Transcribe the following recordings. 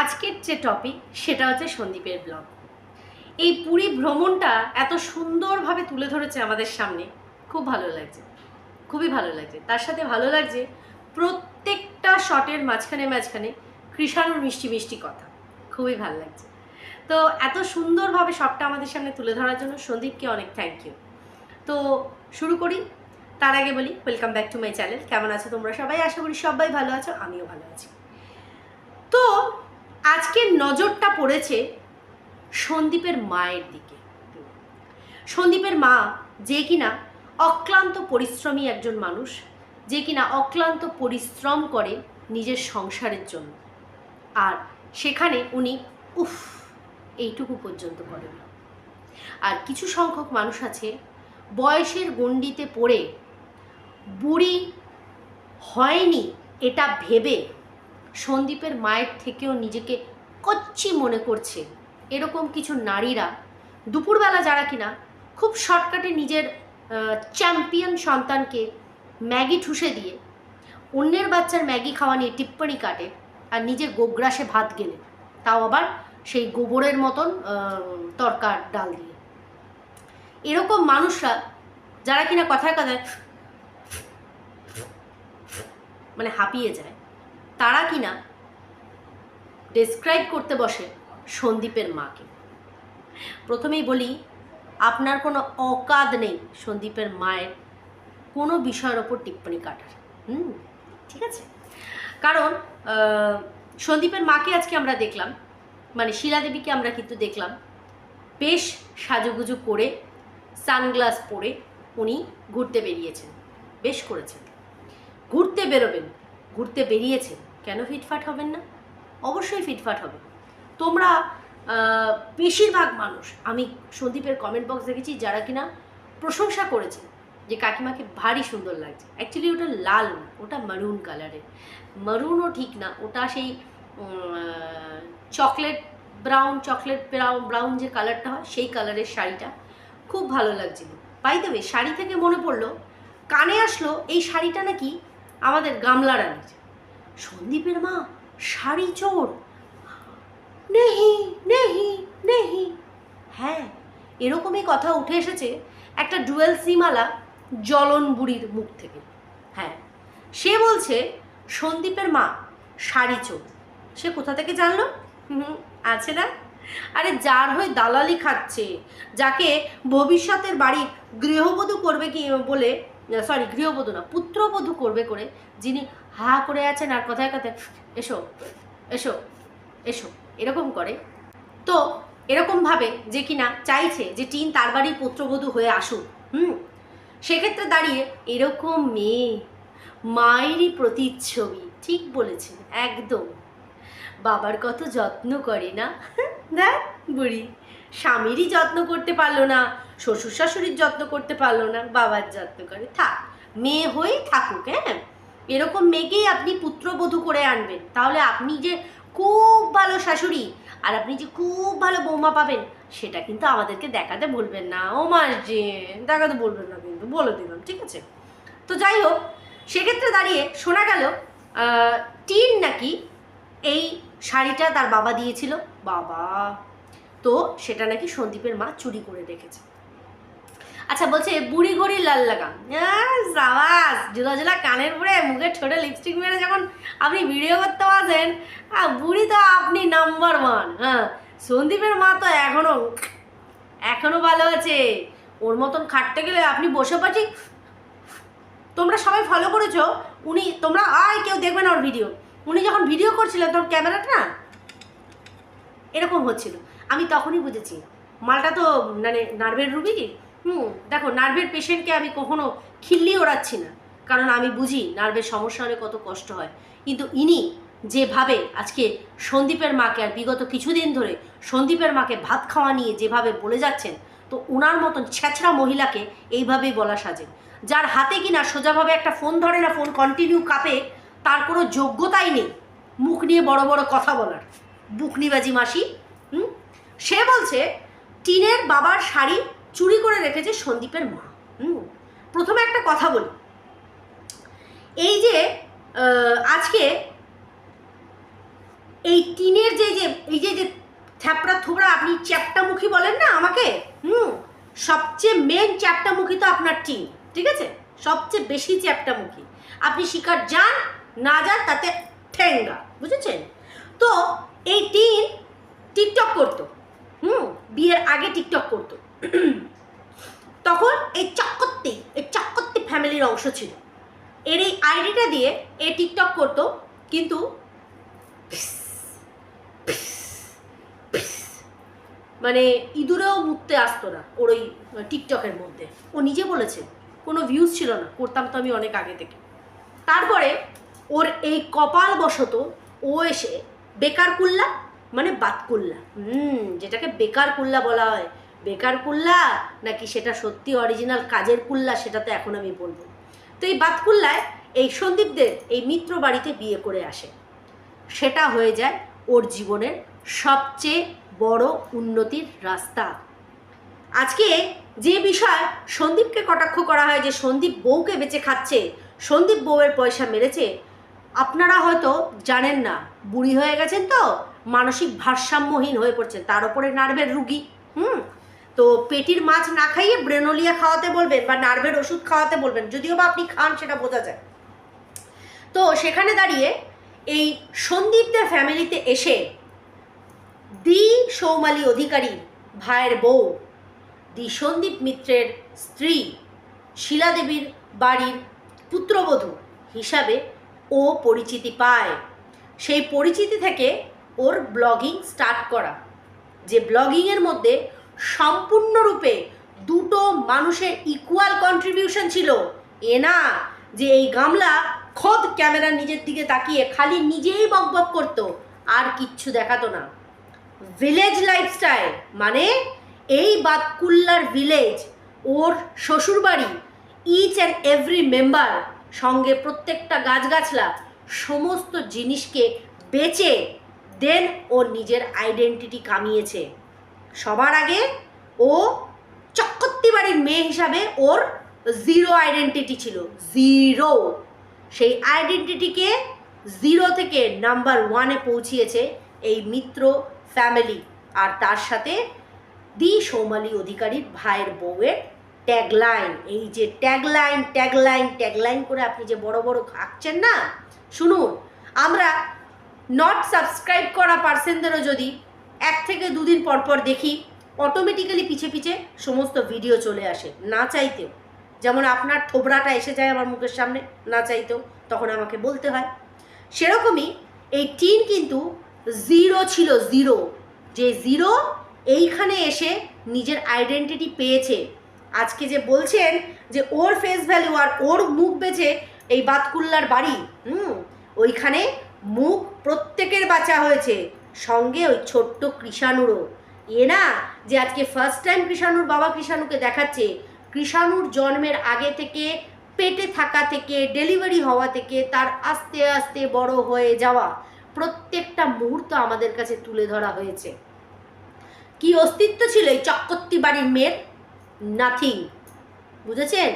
আজকের যে টপিক সেটা হচ্ছে সন্দীপের ব্লগ এই পুরী ভ্রমণটা এত সুন্দরভাবে তুলে ধরেছে আমাদের সামনে, খুব ভালো লাগছে। খুবই ভালো লাগছে। তার সাথে ভালো লাগছে প্রত্যেকটা শটের মাঝখানে মাঝখানে কৃষাণুর মিষ্টি মিষ্টি কথা। খুবই ভালো লাগছে। তো এত সুন্দরভাবে সবটা আমাদের সামনে তুলে ধরার জন্য সন্দীপকে অনেক থ্যাংক ইউ তো শুরু করি। তার আগে বলি welcome back to my channel কেমন আছো তোমরা সবাই? আশা করি সবাই ভালো আছো, আমিও ভালো আছি। তো আজকের নজরটা পড়েছে সন্দীপের মায়ের দিকে। সন্দীপের মা যে কিনা অক্লান্ত পরিশ্রমী একজন মানুষ, যে কিনা অক্লান্ত পরিশ্রম করে নিজের সংসারের জন্য। আর সেখানে উনি উফ, এইটুকু পর্যন্ত করেন। আর কিছু সংখ্যক মানুষ আছে, বয়সের গণ্ডিতে পড়ে, বুড়ি হয়নি এটা ভেবে সন্দীপের মায়ের থেকেও নিজেকে কচ্ছি মনে করছে। এরকম কিছু নারীরা দুপুরবেলা যারা কিনা খুব শর্টকাটে নিজের চ্যাম্পিয়ন সন্তানকে ম্যাগি ঠুসে দিয়ে অন্যের বাচ্চার ম্যাগি খাওয়া নিয়ে টিপ্পনি কাটে আর নিজে গোগ্রাসে ভাত গেলে। তাও আবার সেই গোবরের মতন তরকার ডাল দিয়ে। এরকম মানুষরা যারা কিনা কথায় কথায় মানে হাঁপিয়ে যায়। তারা কিনা? ডেসক্রাইব করতে বসে সন্দীপের মাকে। প্রথমেই বলি, আপনার কোনো অকাদ নেই সন্দীপের মায়ের কোনো বিষয়ের ওপর টিপ্পনি কাটার। হুম, ঠিক আছে? কারণ সন্দীপের মাকে আজকে আমরা দেখলাম মানে শিলা দেবীকে আমরা কিন্তু দেখলাম, বেশ সাজুগুজু করে, সানগ্লাস পরে উনি ঘুরতে বেরিয়েছেন, বেশ করেছেন। ঘুরতে বেরোবেন, ঘুরতে বেরিয়েছেন। কেন ফিটফাট হবেন না? অবশ্যই ফিটফাট হবে। তোমরা বেশিরভাগ মানুষ, আমি সন্দীপের কমেন্ট বক্স দেখেছি, যারা কিনা প্রশংসা করেছে যে কাকিমাকে ভারী সুন্দর লাগছে। অ্যাকচুয়ালি ওটা লাল, ওটা মারুন কালারের মারুনও ঠিক না, ওটা সেই chocolate brown chocolate brown brown যে কালারটা হয়, সেই কালারের শাড়িটা খুব ভালো লাগছিল। পাই দেবে শাড়ি থেকে মনে পড়ল, কানে আসলো, এই শাড়িটা নাকি আমাদের গামলা রানীর সন্দীপের মা, শাড়ি চোর। নেহি নেহি নেহি। হ্যাঁ এরকমই কথা উঠে এসেছে একটা ডুয়েল সিমালা জলন বুড়ির মুখ থেকে। হ্যাঁ সে বলছে, সন্দীপের মা, শাড়ি চোর। সে কোথা থেকে জানলো? আছে না? আরে যার হয়ে দালালি খাচ্ছে, যাকে ভবিষ্যতের বাড়ির গৃহবধূ করবে কি বলে সরি গৃহবধূ না, পুত্রবধূ করবে করে, যিনি হা করে আছেন আর কথায় কথায়, এসো এসো এসো। এরকম করে। তো এরকমভাবে যে কিনা চাইছে যে টিন তার বাড়ির পুত্রবধূ হয়ে আসুক, হুম? সেক্ষেত্রে দাঁড়িয়ে এরকম মেয়ে, মায়েরই প্রতিচ্ছবি, ঠিক বলেছেন, একদম। বাবার কত যত্ন করে না? দেখ বুড়ি, স্বামীরই যত্ন করতে পারল না শ্বশুর শাশুড়ির যত্ন করতে পারল না, বাবার যত্ন করে। থাক, মেয়ে হয়েই থাকুক হ্যাঁ? এরকম মেয়েকেই আপনি পুত্রবধূ করে আনবেন। তাহলে আপনি যে খুব ভালো শাশুড়ি আর আপনি যে খুব ভালো বৌমা পাবেন, সেটা কিন্তু আমাদেরকে দেখাতে বলবেন না। ও মাস যে দেখাতে বলবেন না কিন্তু, বলে দিলাম, ঠিক আছে? তো যাই হোক, সেক্ষেত্রে দাঁড়িয়ে শোনা গেল টিন নাকি এই শাড়িটা তার বাবা দিয়েছিল। বাবা! তো সেটা নাকি সন্দীপের মা চুরি করে রেখেছে। আচ্ছা বলছে বুড়ি ঘড়ি লাল লাগাম। সাবাস জোলা জোলা কানের পরে মুখে ছোট লিপস্টিক মেরে যখন আপনি ভিডিও করতে পারছেন বুড়ি তো আপনি নাম্বার ওয়ান হ্যাঁ। সন্দীপের মা তো এখনও এখনও ভালো আছে। ওর মতন খাটতে গেলে আপনি বসে পাচ্ছি তোমরা সবাই ফলো করেছ, উনি, তোমরা আয় কেউ দেখবে না ওর ভিডিও উনি যখন ভিডিও করছিলেন তখন ক্যামেরাটা না, এরকম হচ্ছিল। আমি তখনই বুঝেছি। মালটা তো মানে নার্ভের রুগী? হুম দেখো নার্ভের পেশেন্টকে আমি কখনো খিল্লি ওড়াচ্ছি না। কারণ আমি বুঝি নার্ভের সমস্যা হলে কত কষ্ট হয়। কিন্তু ইনি যেভাবে আজকে সন্দীপের মাকে আর বিগত কিছুদিন ধরে সন্দীপের মাকে ভাত খাওয়া নিয়ে যেভাবে বলে যাচ্ছেন, তো ওনার মতন ছ্যাঁচড়া মহিলাকে এইভাবেই বলা সাজে। যার হাতে কিনা সোজাভাবে একটা ফোন ধরে না ফোন কন্টিনিউ কাঁপে, তার কোনো যোগ্যতাই নেই মুখ নিয়ে বড় বড় কথা বলার। বুকনিবাজি মাসি, হুম? সে বলছে, টিনের বাবার শাড়ি চুরি করে রেখেছে সন্দীপের মা। হুম, প্রথমে একটা কথা বলি। এই যে আজকে এই টিনের যে যে, এই যে যে থ্যাপড়া থুবড়া আপনি চ্যাপটামুখী বলেন না আমাকে? হুম, সবচেয়ে মেন চ্যাপটামুখী তো আপনার টিন, ঠিক আছে? সবচেয়ে বেশি চ্যাপটামুখী। আপনি শিকার যান, না যান, তাতে ঠেঙ্গা, বুঝেছেন? তো এই টিন টিকটক করতো। হুম, বিয়ের আগে টিকটক করতো। তখন এই চক্কর্তি এই চক্কর্তি ফ্যামিলির অংশ ছিল। এর এই আইডিটা দিয়ে এ টিকটক করতো, কিন্তু মানে ইঁদুরেও মুততে আসতো না ওর ওই টিকটকের মধ্যে। ও নিজে বলেছে, কোনো ভিউজ ছিল না, করতাম তো আমি অনেক আগে থেকে। তারপরে ওর এই কপাল বশত ও এসে বেকার কুল্লা মানে বাতকুল্লা। হুম, যেটাকে বেকার কুল্লা বলা হয়। বেকার কুল্লা নাকি সেটা সত্যি অরিজিনাল কাজের কুল্লা সেটা তো এখন আমি বলব। তো এই বাতকুল্লায় এই সন্দীপদের এই মিত্র বাড়িতে বিয়ে করে আসে। সেটা হয়ে যায় ওর জীবনের সবচেয়ে বড় উন্নতির রাস্তা। আজকে যে বিষয় সন্দীপকে কটাক্ষ করা হয় যে সন্দীপ বউকে বেঁচে খাচ্ছে, সন্দীপ বউয়ের পয়সা মেরেছে, আপনারা হয়তো জানেন না। বুড়ি হয়ে গেছেন তো, মানসিক ভারসাম্যহীন হয়ে পড়ছেন। তার উপরে নার্ভের রুগী, হুম? তো পেটির মাছ না খাইয়ে ব্রেনোলিয়া খাওয়াতে বলবেন বা নার্ভের ওষুধ খাওয়াতে বলবেন, যদিও বা আপনি খান সেটা বোঝা যায়। তো সেখানে দাঁড়িয়ে এই সন্দীপদের ফ্যামিলিতে এসে দি সৌমালী অধিকারী ভাইয়ের বউ, দি সন্দীপ মিত্রের স্ত্রী, শিলাদেবীর বাড়ির পুত্রবধূ হিসাবে ও পরিচিতি পায়। সেই পরিচিতি থেকে ওর ব্লগিং স্টার্ট করা। যে ব্লগিংয়ের মধ্যে সম্পূর্ণরূপে দুটো মানুষের ইকুয়াল কন্ট্রিবিউশন ছিল। এ না যে এই গামলা খোদ ক্যামেরা নিজের দিকে তাকিয়ে খালি নিজেই বকবক করতো, আর কিচ্ছু দেখাতো না। ভিলেজ লাইফস্টাইল মানে এই বাতকুল্লার ভিলেজ ওর শ্বশুরবাড়ি ইচ অ্যান্ড এভরি মেম্বার সঙ্গে প্রত্যেকটা গাছগাছলা সমস্ত জিনিসকে বেচে দেন ও নিজের আইডেন্টিটি কামিয়েছে। সবার আগে ও চক্কর্তি বাড়ির মেয়ে হিসাবে ওর জিরো আইডেন্টিটি ছিল জিরো সেই আইডেন্টিটিকে জিরো থেকে নাম্বার ওয়ানে পৌঁছিয়েছে এই মিত্র ফ্যামিলি আর তার সাথে দি সৌমালী অধিকারীর ভাইয়ের বউয়ের ট্যাগলাইন এই যে ট্যাগলাইন ট্যাগলাইন ট্যাগলাইন করে আপনি যে বড় বড় আঁকছেন না? শুনুন, আমরা নট সাবস্ক্রাইব করা পার্সেনদেরও যদি এক থেকে দুদিন পর পর দেখি অটোমেটিক্যালি পিছে পিছে সমস্ত ভিডিও চলে আসে। না চাইতেও। যেমন আপনার থোবড়াটা এসে যায় আমার মুখের সামনে, না চাইতেও। তখন আমাকে বলতে হয়। সেরকমই এই টিন কিন্তু জিরো ছিল জিরো যে জিরো এইখানে এসে নিজের আইডেন্টিটি পেয়েছে। আজকে যে বলছেন যে ওর ফেস ভ্যালু আর ওর মুখ বেছে এই বাতকুল্লার বাড়ি, হুম, ওইখানে মুখ প্রত্যেকের বাঁচা হয়েছে। সঙ্গে ওই ছোট্ট কৃষাণুরও। এ না যে আজকে ফার্স্ট টাইম কৃষাণুর বাবা কৃষাণুকে দেখাচ্ছে, কৃষাণুর জন্মের আগে থেকে, পেটে থাকা থেকে ডেলিভারি হওয়া থেকে, তার আস্তে আস্তে বড় হয়ে যাওয়া প্রত্যেকটা মুহূর্ত আমাদের কাছে তুলে ধরা হয়েছে। কি অস্তিত্ব ছিল এই চক্কর্তি বাড়ির মেয়ের? নাথিং বুঝেছেন?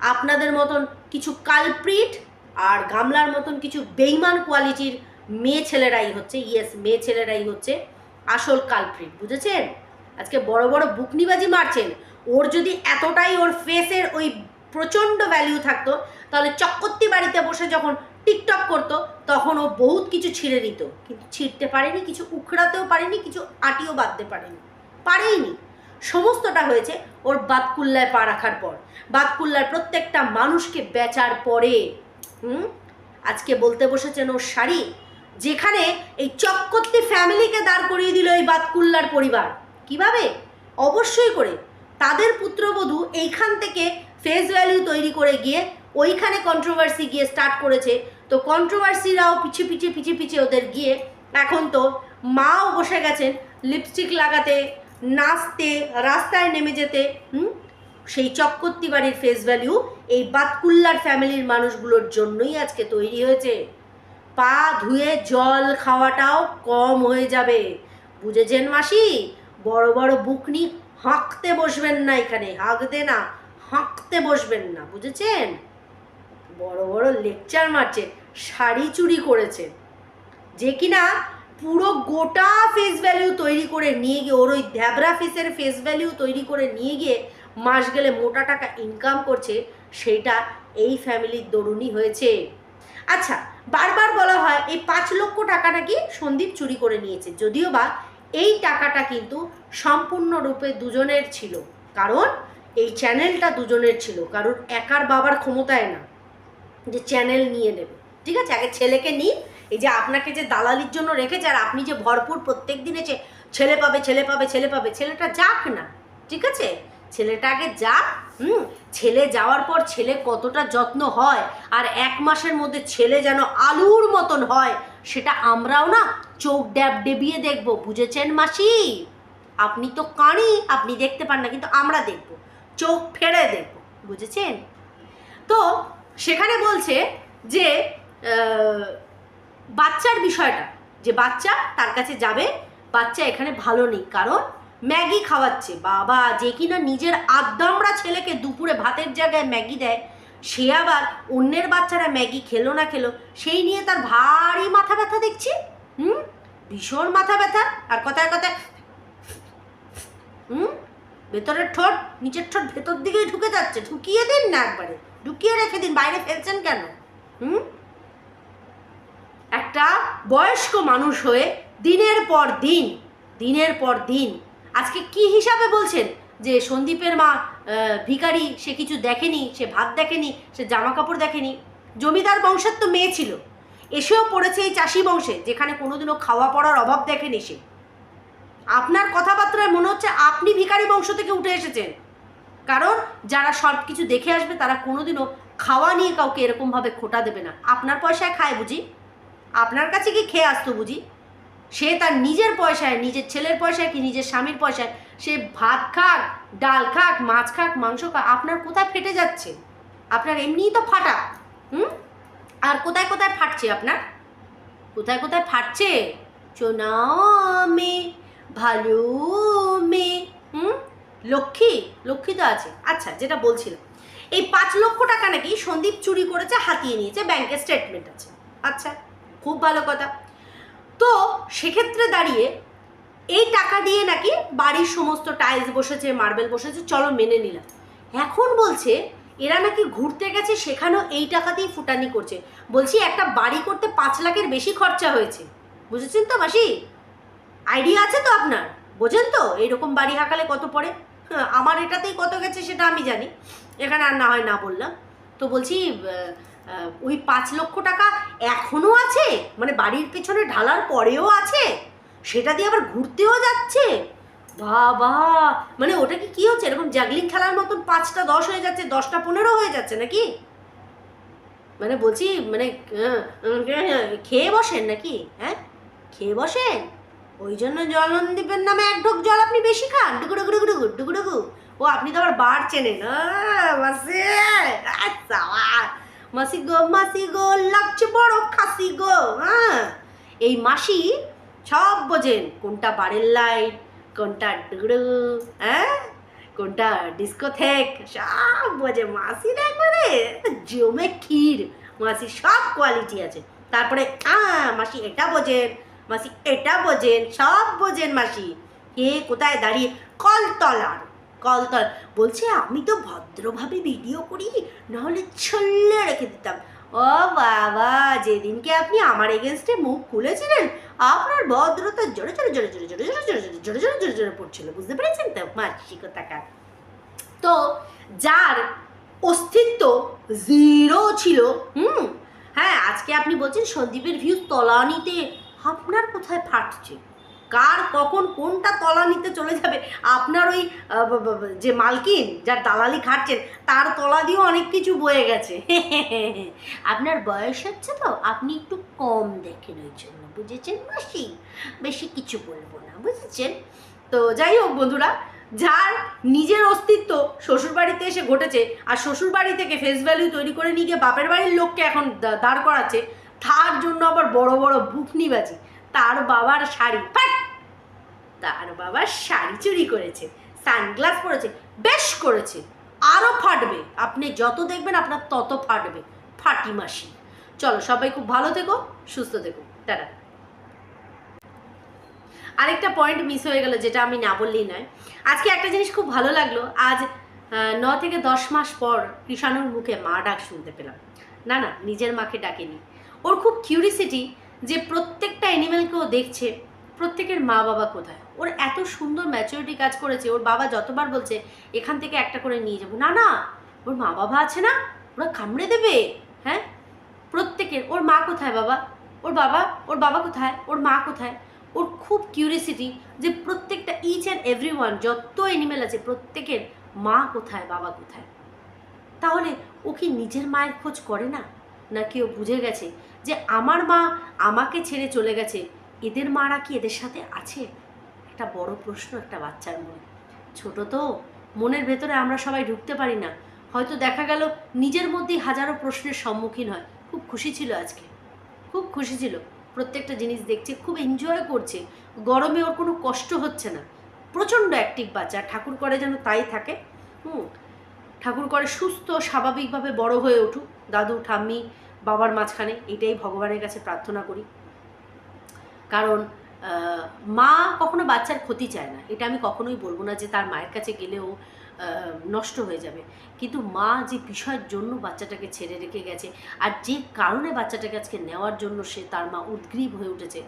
আপনাদের মতন কিছু কালপ্রিট আর গামলার মতন কিছু বেইমান কোয়ালিটির মেয়ে ছেলেরাই হচ্ছে ইয়েস মেয়ে ছেলেরাই হচ্ছে আসল কালপ্রিট বুঝেছেন? আজকে বড় বড় বুকনিবাজি মারছেন। ওর যদি এতটাই ওর ফেসের ওই প্রচণ্ড ভ্যালিউ থাকতো, তাহলে চক্কর্তি বাড়িতে বসে যখন টিকটক করতো, তখন ও বহুত কিছু ছিঁড়ে নিত কিন্তু ছিঁড়তে পারেনি, কিছু উখড়াতেও পারেনি, কিছু আটিও বাঁধতে পারেনি। পারেইনি। সমস্তটা হয়েছে ওর বাতকুল্লায় পা রাখার পর। বাতকুল্লার প্রত্যেকটা মানুষকে বেচার পরে, হুম? আজকে বলতে বসেছেন ওর শাড়ি যেখানে এই চক্কর্তি ফ্যামিলিকে দাঁড় করিয়ে দিল এই বাতকুল্লার পরিবার। কীভাবে? অবশ্যই করে। তাদের পুত্রবধূ এইখান থেকে ফেস ভ্যালু তৈরি করে গিয়ে ওইখানে কন্ট্রোভার্সি গিয়ে স্টার্ট করেছে। তো কন্ট্রোভার্সিরাও পিছে পিছে পিছে পিছে ওদের গিয়ে এখন তো মাও বসে গেছেন লিপস্টিক লাগাতে, নাচতে, রাস্তায় নেমে যেতে, হুম? সেই চক্কর্তি বাড়ির ফেস ভ্যালু এই বাতকুল্লার ফ্যামিলির মানুষগুলোর জন্যই আজকে তৈরি হয়েছে। পা ধুয়ে জল খাওয়াটাও কম হয়ে যাবে। বুঝেছেন মাসি? বড় বড় বুকনি হাঁকতে বসবেন না এখানে, হাঁকতে না, হাঁকতে বসবেন না, বুঝেছেন? বড় বড় লেকচার মারছে, শাড়ি চুরি করেছে। যে কিনা পুরো গোটা ফেস ভ্যালিউ তৈরি করে নিয়ে গিয়ে, ওর ওই ধ্যাবরা ফেসের ফেস ভ্যালিউ তৈরি করে নিয়ে গিয়ে মাস গেলে মোটা টাকা ইনকাম করছে সেটা এই ফ্যামিলির দরুণই হয়েছে। আচ্ছা বারবার বলা হয় এই পাঁচ লক্ষ টাকা নাকি সন্দীপ চুরি করে নিয়েছে। যদিও বা এই টাকাটা কিন্তু সম্পূর্ণরূপে দুজনের ছিল। কারণ এই চ্যানেলটা দুজনের ছিল। কারণ একার বাবার ক্ষমতায় না। যে চ্যানেল নিয়ে নেবে। ঠিক আছে? আগে ছেলেকে নিই এই যে আপনাকে যে দালালির জন্য রেখেছে আর আপনি যে ভরপুর প্রত্যেক দিনে ছেলে পাবে ছেলে পাবে ছেলে পাবে, ছেলেটা যাক না। ঠিক আছে? ছেলেটা আগে যাক। হুম, ছেলে যাওয়ার পর ছেলে কতটা যত্ন হয় আর এক মাসের মধ্যে ছেলে যেন আলুর মতন হয়, সেটা আমরাও না চোখ ড্যাব ডেবিয়ে দেখব, বুঝেছেন মাসি? আপনি তো কানি আপনি দেখতে পান না, কিন্তু আমরা দেখব, চোখ ফেরে দেখব, বুঝেছেন? তো সেখানে বলছে যে বাচ্চার বিষয়টা, যে বাচ্চা তার কাছে যাবে, বাচ্চা এখানে ভালো নেই, কারণ ম্যাগি খাওয়াচ্ছে। বাবা, যে কিনা নিজের আদ্দামরা ছেলেকে দুপুরে ভাতের জায়গায় ম্যাগি দেয়, সে আবার অন্যের বাচ্চারা ম্যাগি খেলো না খেলো, সেই নিয়ে তার ভারী মাথা ব্যথা দেখছি। হুম? ভীষণ মাথা ব্যথা। আর কথায় কথায়, হুম? ভেতরের ঠোঁট, নিচের ঠোঁট ভেতর দিকেই ঢুকে যাচ্ছে। ঢুকিয়ে দিন না একবারে। ঢুকিয়ে রেখে দিন। বাইরে ফেলছেন কেন? হুম? একটা বয়স্ক মানুষ হয়ে দিনের পর দিন, দিনের পর দিন আজকে কি হিসাবে বলছেন? যে সন্দীপের মা ভিখারি, সে কিছু দেখেনি, সে ভাত দেখেনি, সে জামা কাপড় দেখেনি। জমিদার বংশের তো মেয়ে ছিল। এসেও পড়েছে এই চাষি বংশে, যেখানে কোনোদিনও খাওয়া পড়ার অভাব দেখেনি সে। আপনার কথাবার্তায় মনে হচ্ছে আপনি ভিখারি বংশ থেকে উঠে এসেছেন। কারণ যারা সব কিছু দেখে আসবে, তারা কোনোদিনও খাওয়া নিয়ে কাউকে এরকমভাবে খোটা দেবে না। আপনার পয়সায় খায় বুঝি? আপনার কাছে কি খেয়ে আসতো বুঝি? সে তার নিজের পয়সায়, নিজের ছেলের পয়সায় কি নিজের স্বামীর পয়সায়, সে ভাত খাক, ডাল খাক, মাছ খাক, মাংস খাক, আপনার কোথায় ফেটে যাচ্ছে? আপনার এমনিই তো ফাটা, হুম? আর কোথায় কোথায় ফাটছে আপনার? কোথায় কোথায় ফাটছে? চোনাও মেয়ে ভালো মেয়ে হুম? লক্ষ্মী লক্ষ্মী তো আছে। আচ্ছা যেটা বলছিলাম, এই পাঁচ লক্ষ টাকা নাকি সন্দীপ চুরি করেছে, হাতিয়ে নিয়েছে, ব্যাংকের স্টেটমেন্ট আছে। আচ্ছা খুব ভালো কথা। তো সেক্ষেত্রে দাঁড়িয়ে এই টাকা দিয়ে নাকি বাড়ির সমস্ত টাইলস বসেছে মার্বেল বসেছে, চলো মেনে নিলাম। এখন বলছে, এরা নাকি ঘুরতে গেছে, সেখানেও এই টাকাতেই ফুটানি করছে। বলছি, একটা বাড়ি করতে পাঁচ লাখের বেশি খরচা হয়েছে। বুঝেছেন তো মাসি? আইডিয়া আছে তো আপনার? বোঝেন তো, এইরকম বাড়ি হাঁকালে কত পড়ে? আমার এটাতেই কত গেছে সেটা আমি জানি। এখানে আর না হয় না বললাম। তো বলছি ওই পাঁচ লক্ষ টাকা এখনও আছে? মানে বাড়ির পেছনে ঢালার পরেও আছে? সেটা দিয়ে আবার ঘুরতেও যাচ্ছে? বাবা! মানে ওটা কি কি হচ্ছে? এরকম জাগলিং খেলার মতন পাঁচটা দশ হয়ে যাচ্ছে, দশটা পনেরো হয়ে যাচ্ছে নাকি? মানে বলছি মানে খেয়ে বসেন নাকি? হ্যাঁ? খেয়ে বসেন? ওই জন্য জলনদীপের নামে এক ঢোক জল আপনি বেশি খান। ডুগু ডুগু ডুগু ও, আপনি তো আবার বার চেনেন। মাসি আচ্ছা মাসি গো মাসি গো লাগছে বড় খাসি গো হ্যাঁ? এই মাসি সব বোঝেন কোনটা বারের লাইট, কোনটা ডুগু হ্যাঁ? কোনটা ডিস্কো থেক, সব বোঝে মাসির একবারে জমে ক্ষীর মাসি সব কোয়ালিটি আছে। তারপরে মাসি এটা বোঝেন, মাসি এটা বোঝেন, সব বোঝেন মাসি। কে কোথায় দাঁড়িয়ে, কলতলার। কলতল বলছে, আমি তো ভদ্রভাবে ভিডিও করি, নাহলে ছল্লে রেখে দিতাম। ও বাবা, যেদিনকে আপনি আমার এগেনস্টে মুখ খুলেছিলেন, আপনার ভদ্রতা জোরে জোরে জোরে জোরে জোরে জোরে জোরে জোরে জোরে জোরে জোরে পড়ছিল, বুঝতে পেরেছেন তো? কোথাকার তো যার অস্তিত্ব জিরো ছিল, হুম? হ্যাঁ আজকে আপনি বলছেন সন্দীপের ভিউ তলানিতে, আপনার কোথায় ফাটছে? কার কখন কোনটা তলা নিতে চলে যাবে? আপনার ওই যে মালকিন, যার দালালি খাটছেন, তার তলা দিয়েও অনেক কিছু বয়ে গেছে। আপনার বয়স হচ্ছে তো, আপনি একটু কম দেখেন ওই জন্য, বুঝেছেন মাসি? বেশি কিছু বলব না, বুঝেছেন? তো যাই হোক বন্ধুরা, যার নিজের অস্তিত্ব শ্বশুরবাড়িতে এসে ঘটেছে, আর শ্বশুরবাড়ি থেকে ফেস ভ্যালু তৈরি করে নিয়ে গিয়ে বাপের বাড়ির লোককে এখন দাঁড় করাচ্ছে, তার জন্য আবার বড় বড় বুকনিবাজি তার বাবার শাড়ি। তার বাবার শাড়ি চুরি করেছে, সানগ্লাস পরেছে, বেশ করেছে। আরও ফাটবে। আপনি যত দেখবেন আপনার তত ফাটবে। ফাটি মাসি। চলো সবাই খুব ভালো থেকো, সুস্থ থেকো। টাটা। আরেকটা পয়েন্ট মিস হয়ে গেল, যেটা আমি না বললেই নয়। আজকে একটা জিনিস খুব ভালো লাগল। আজ ন থেকে দশ মাস পর কৃষাণুর মুখে মা ডাক শুনতে পেলাম। না না, নিজের মাকে ডাকেনি। ওর খুব কিউরিসিটি যে প্রত্যেকটা অ্যানিমেলকে ও দেখছে, প্রত্যেকের মা বাবা কোথায়? ওর এত সুন্দর ম্যাচুরিটি কাজ করেছে, ওর বাবা যতবার বলছে, এখান থেকে একটা করে নিয়ে যাব। না না, ওর মা বাবা আছে না, ওরা কামড়ে দেবে হ্যাঁ? প্রত্যেকের, ওর মা কোথায় বাবা? ওর বাবা ওর বাবা কোথায়? ওর মা কোথায়? ওর খুব কিউরিসিটি যে প্রত্যেকটা ইচ অ্যান্ড এভরি ওয়ান যত অ্যানিমেল আছে, প্রত্যেকের মা কোথায়, বাবা কোথায়? তাহলে ও কি নিজের মায়ের খোঁজ করে না? নাকি ও বুঝে গেছে যে আমার মা আমাকে ছেড়ে চলে গেছে। এদের মারা কি এদের সাথে আছে? একটা বড় প্রশ্ন একটা বাচ্চার মনে। ছোট তো, মনের ভেতরে আমরা সবাই ঢুকতে পারি না। হয়তো দেখা গেল নিজের মধ্যেই হাজারো প্রশ্নের সম্মুখীন হয়। খুব খুশি ছিল আজকে। খুব খুশি ছিল। প্রত্যেকটা জিনিস দেখছে, খুব এনজয় করছে। গরমে ওর কোনো কষ্ট হচ্ছে না। প্রচণ্ড অ্যাক্টিভ বাচ্চা। ঠাকুর করে যেন তাই থাকে। হুম ঠাকুর করে সুস্থ, স্বাভাবিকভাবে বড় হয়ে উঠুক। দাদু, ঠাম্মি, বাবার মাঝখানে এটাই ভগবানের কাছে প্রার্থনা করি। কারণ মা কখনো বাচ্চার ক্ষতি চায় না। এটা আমি কখনোই বলব না যে তার মায়ের কাছে গেলেও নষ্ট হয়ে যাবে। কিন্তু মা যে বিষয়ের জন্য বাচ্চাটাকে ছেড়ে রেখে গেছে আর যে কারণে বাচ্চাটাকে আজকে নেওয়ার জন্য সে তার মা উদ্গ্রীব হয়ে উঠেছে,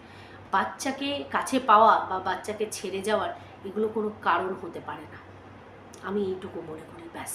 বাচ্চাকে কাছে পাওয়া বা বাচ্চাকে ছেড়ে যাওয়ার এগুলো কোনো কারণ হতে পারে না। আমি এইটুকু মনে করি, ব্যাস।